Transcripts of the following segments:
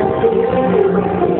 Thank you.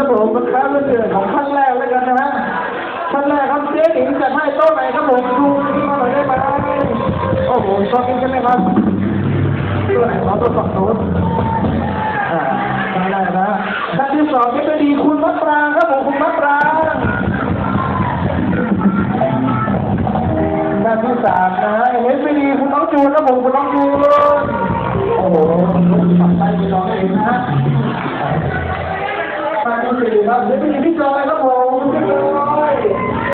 ครับผมเป็นครั้งเดือนของขั้นแรกเลยกันนะฮะขั้นแรกครับเจ๊หนิงจะให้โต๊ะไหนครับผมดูที่มาหน่อยได้ไหมโอ้โหชอบกินใช่ไหมครับตัวไหนขอตัวสองโน้ตอ่าได้นะท่านที่สองก็จะดีคุณมัตราครับผมคุณมัตราท่านที่สามนะฮะเอสพีดีคุณน้องจูนครับผมคุณน้องจูนโอ้โหลุกขับไปไปองเองนะ